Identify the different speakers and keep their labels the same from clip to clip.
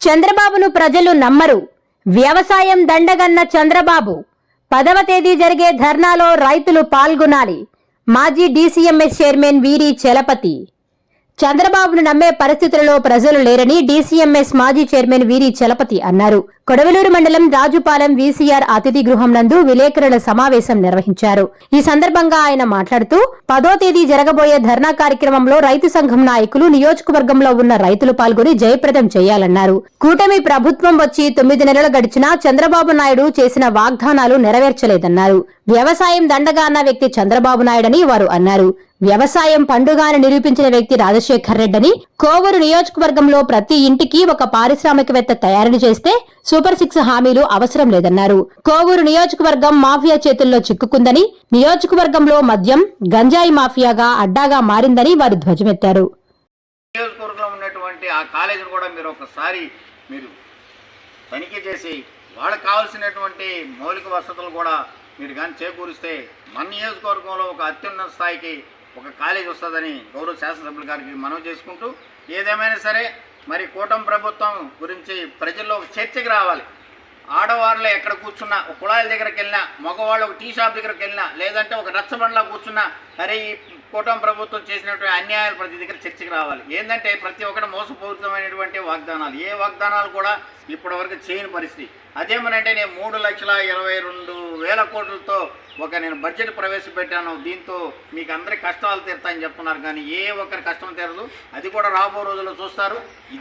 Speaker 1: చంద్రబాబును ప్రజలు నమ్మరు. వ్యవసాయం దండగన్న చంద్రబాబు. పదవ తేదీ జరిగే ధర్నాలో రైతులు పాల్గొనాలి. మాజీ డీసీఎంఎస్ చైర్మన్ వీరి చలపతి. చంద్రబాబును నమ్మే పరిస్థితులలో ప్రజలు లేరని డీసీఎంఎస్ మాజీ చైర్మన్ వీరి చలపతి అన్నారు. కొడవలూరు మండలం రాజుపాలెం వీసీఆర్ అతిథి గృహం నందు విలేకరుల సమావేశం నిర్వహించారు. ఈ సందర్భంగా ఆయన మాట్లాడుతూ పదో తేదీ జరగబోయే ధర్నా కార్యక్రమంలో రైతు సంఘం నాయకులు నియోజకవర్గంలో ఉన్న రైతులు పాల్గొని జయప్రదం చేయాలన్నారు. కూటమి ప్రభుత్వం వచ్చి తొమ్మిది నెలలు గడిచినా చంద్రబాబు నాయుడు చేసిన వాగ్దానాలు నెరవేర్చలేదన్నారు. వ్యవసాయం దండగా అన్న వ్యక్తి చంద్రబాబు నాయుడని వారు అన్నారు. వ్యవసాయం పండుగ అని నిరూపించిన వ్యక్తి రాజశేఖర్ రెడ్డిని కోవూరు నియోజకవర్గంలో ప్రతి ఇంటికి ఒక పారిశ్రామికవేత్త తయారు చేస్తే సూపర్ సిక్స్ హామీలు అవసరం లేదన్నారు. కోవూరు నియోజకవర్గం మాఫియా చేతుల్లో చిక్కుకుందని నియోజకవర్గంలో మద్యం గంజాయి మాఫియాగా అడ్డాగా మారిందని వారు ధ్వజమెత్తారు.
Speaker 2: నియోజకవర్గంలో ఉన్నటువంటి ఆ కాలేజీని కూడా మీరు ఒకసారి మీరు తనిఖీ చేసి వాళ్ళకి కావాల్సినటువంటి మౌలిక వసతులు కూడా మీరు కానీ చేకూరిస్తే మన నియోజకవర్గంలో ఒక అత్యున్నత స్థాయికి ఒక కాలేజ్ వస్తుందని గౌరవ శాసనసభ్యుల గారికి మనవి చేసుకుంటూ ఏదేమైనా సరే మరి కూటమి ప్రభుత్వం గురించి ప్రజల్లో ఒక చర్చకి రావాలి. ఆడవాళ్ళు ఎక్కడ కూర్చున్నా ఒక కుళాయిల దగ్గరికి వెళ్ళినా మగవాళ్ళు ఒక టీ షాప్ దగ్గరికి వెళ్ళినా లేదంటే ఒక రచ్చబండ్లా కూర్చున్నా అరే ఈ కూటమి ప్రభుత్వం చేసినటువంటి అన్యాయాలు ప్రతి దగ్గర చర్చకు రావాలి. ఏంటంటే ప్రతి ఒక్కటి మోసపూరితమైనటువంటి వాగ్దానాలు. ఏ వాగ్దానాలు కూడా ఇప్పటివరకు చేయని పరిస్థితి. అదేమనంటే నేను మూడు లక్షల ఇరవై రెండు వేల కోట్లతో ఒక నేను బడ్జెట్ ప్రవేశపెట్టాను. దీంతో మీకు అందరి కష్టాలు తీరుతాయని చెప్తున్నారు. కానీ ఏ ఒక్కరి కష్టం తీరదు. అది కూడా రాబో రోజుల్లో చూస్తారు.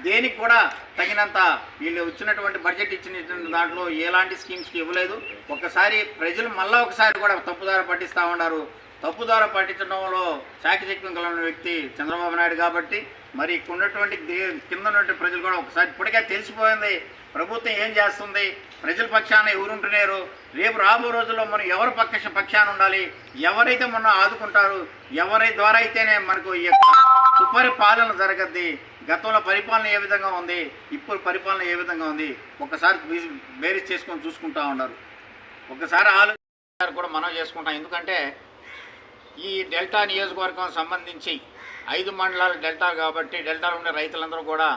Speaker 2: దేనికి కూడా తగినంత వీళ్ళు వచ్చినటువంటి బడ్జెట్ ఇచ్చినటువంటి దాంట్లో ఎలాంటి స్కీమ్స్కి ఇవ్వలేదు. ఒకసారి ప్రజలు మళ్ళీ ఒకసారి కూడా తప్పుదారి పట్టిస్తూ ఉన్నారు. తప్పుదార పట్టించడంలో చాకచక్యం కలిగిన వ్యక్తి చంద్రబాబు నాయుడు కాబట్టి మరి ఉన్నటువంటి దే- కింద ఉన్నటువంటి ప్రజలు కూడా ఒకసారి ఇప్పటికే తెలిసిపోయింది. ప్రభుత్వం ఏం చేస్తుంది? ప్రజల పక్షాన ఎవరుంటున్నారు? రేపు రాబో రోజుల్లో మనం ఎవరి పక్ష పక్షాన ఉండాలి? ఎవరైతే మనం ఆదుకుంటారు ఎవరి ద్వారా అయితేనే మనకు ఈ యొక్క సుపరిపాలన జరగద్ది. గతంలో పరిపాలన ఏ విధంగా ఉంది? ఇప్పుడు పరిపాలన ఏ విధంగా ఉంది? ఒకసారి బీ- బేరీజ్ చేసుకొని చూసుకుంటా ఉన్నారు. ఒకసారి ఆలోచన కూడా మనం చేసుకుంటాం. ఎందుకంటే ఈ డెల్టా నియోజకవర్గం సంబంధించి ఐదు మండలాలు డెల్టా కాబట్టి డెల్టాలో ఉండే రైతులందరూ కూడా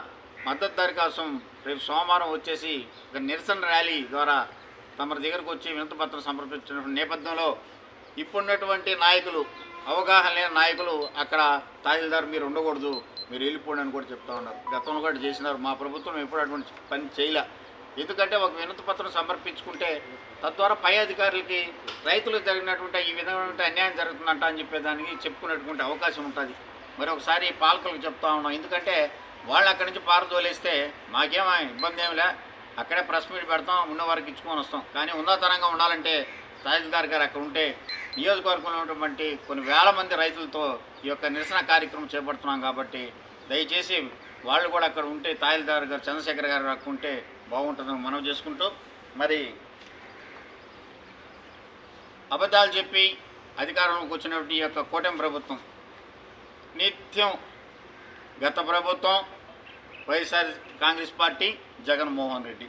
Speaker 2: మద్దతు ధర కోసం రేపు సోమవారం వచ్చేసి ఒక నిరసన ర్యాలీ ద్వారా తమ దగ్గరకు వచ్చి వినతిపత్రం సమర్పించిన నేపథ్యంలో ఇప్పుడున్నటువంటి నాయకులు అవగాహన లేని నాయకులు అక్కడ తహసీల్దార్ మీరు ఉండకూడదు మీరు వెళ్ళిపోండి అని కూడా చెప్తా ఉన్నారు. గతంలో కూడా చేసినారు. మా ప్రభుత్వం ఎప్పుడు అటువంటి పని చేయలే. ఎందుకంటే ఒక వినతి పత్రం సమర్పించుకుంటే తద్వారా పై అధికారులకి రైతులకు జరిగినటువంటి ఈ విధమైనటువంటి అన్యాయం జరుగుతుందంట అని చెప్పేదానికి చెప్పుకునేటువంటి అవకాశం ఉంటుంది. మరి ఒకసారి పాలకులకు చెప్తా ఉన్నాం. ఎందుకంటే వాళ్ళు అక్కడి నుంచి పారదోలేస్తే మాకేమో ఇబ్బంది ఏమిలే అక్కడే ప్రెస్ మీట్ పెడతాం ఉన్న వారికి ఇచ్చుకొని వస్తాం. కానీ ఉన్నతరంగా ఉండాలంటే తహసీల్దార్ గారు అక్కడ ఉంటే నియోజకవర్గంలో ఉన్నటువంటి కొన్ని వేల మంది రైతులతో ఈ యొక్క నిరసన కార్యక్రమం చేపడుతున్నాం కాబట్టి దయచేసి వాళ్ళు కూడా అక్కడ ఉంటే తహసీల్దార్ గారు చంద్రశేఖర్ గారు అక్కడ ఉంటే బాగుంటుందని మనం చేసుకుంటూ మరి అబద్ధాలు చెప్పి అధికారంలోకి వచ్చినటువంటి ఈ యొక్క కూటమి ప్రభుత్వం నిత్యం గత ప్రభుత్వం వైఎస్ఆర్ కాంగ్రెస్ పార్టీ జగన్మోహన్ రెడ్డి.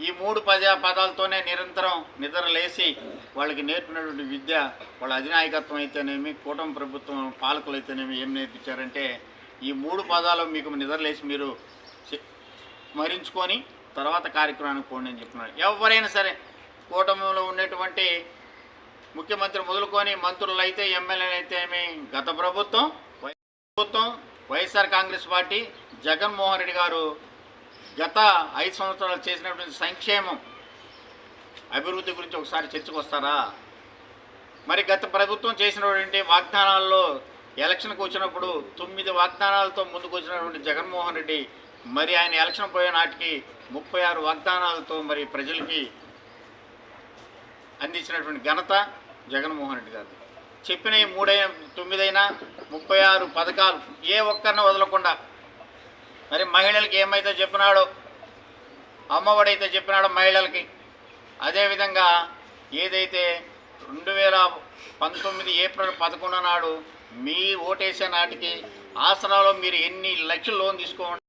Speaker 2: ఈ మూడు పద పదాలతోనే నిరంతరం నిద్రలేసి వాళ్ళకి నేర్పినటువంటి విద్య వాళ్ళ అధినాయకత్వం అయితేనేమి కూటమి ప్రభుత్వం పాలకులు అయితేనేమి ఏం నేర్పించారంటే ఈ మూడు పదాలు మీకు నిద్రలేసి మీరు చె- స్మరించుకొని తర్వాత కార్యక్రమానికి పోండి అని చెప్తున్నారు ఎవరైనా సరే కూటమిలో ఉన్నటువంటి ముఖ్యమంత్రి మొదలుకొని మంత్రులు అయితే ఎమ్మెల్యేలు అయితే గత ప్రభుత్వం ప్రభుత్వం వైఎస్ఆర్ కాంగ్రెస్ పార్టీ జగన్మోహన్ రెడ్డి గారు గత ఐదు సంవత్సరాలు చేసినటువంటి సంక్షేమం అభివృద్ధి గురించి ఒకసారి చర్చకు వస్తారా మరి గత ప్రభుత్వం చేసినటువంటి వాగ్దానాల్లో ఎలక్షన్కి వచ్చినప్పుడు తొమ్మిది వాగ్దానాలతో ముందుకు వచ్చినటువంటి జగన్మోహన్ రెడ్డి మరి ఆయన ఎలక్షన్ పోయే నాటికి ముప్పై ఆరు వాగ్దానాలతో మరి ప్రజలకి అందించినటువంటి ఘనత జగన్మోహన్ రెడ్డి గారు చెప్పిన ఈ మూడైన తొమ్మిదైనా ముప్పై ఆరు పథకాలు ఏ ఒక్కరిని వదలకుండా మరి మహిళలకి ఏమైతే చెప్పినాడో అమ్మఒడైతే చెప్పినాడో మహిళలకి అదేవిధంగా ఏదైతే రెండు వేల పంతొమ్మిది ఏప్రిల్ పదకొండు నాడు మీ ఓటేసే నాటికి ఆసరాలో మీరు ఎన్ని లక్షలు లోన్ తీసుకోండి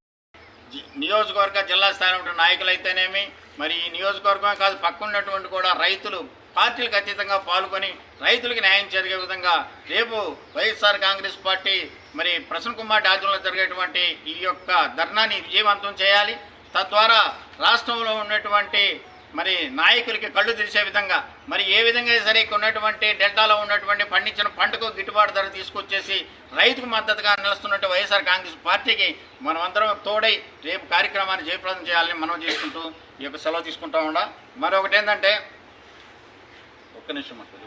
Speaker 2: నియోజకవర్గ జిల్లా స్థాయిలో ఉన్న నాయకులు అయితేనేమి మరి ఈ నియోజకవర్గమే కాదు పక్కనున్నటువంటి కూడా రైతులు పార్టీలకు అతీతంగా పాల్గొని రైతులకు న్యాయం జరిగే విధంగా రేపు వైఎస్ఆర్ కాంగ్రెస్ పార్టీ మరి ప్రసన్న కుమార్ ఆధ్వర్యంలో జరిగేటువంటి ఈ యొక్క ధర్నాని విజయవంతం చేయాలి. తద్వారా రాష్ట్రంలో ఉన్నటువంటి మరి నాయకులకి కళ్ళు తెరిచే విధంగా మరి ఏ విధంగా సరే ఇక్కడ ఉన్నటువంటి డెల్టాలో ఉన్నటువంటి పండించిన పంటకు గిట్టుబాటు ధర తీసుకొచ్చేసి రైతుకు మద్దతుగా నిలుస్తున్నట్టు వైఎస్ఆర్ కాంగ్రెస్ పార్టీకి మనమందరం తోడై రేపు కార్యక్రమాన్ని జయప్రదం చేయాలని మనం చేసుకుంటూ ఈ యొక్క సెలవు తీసుకుంటా ఉండ. మరొకటి ఏంటంటే ఒక్క నిమిషం అంటారు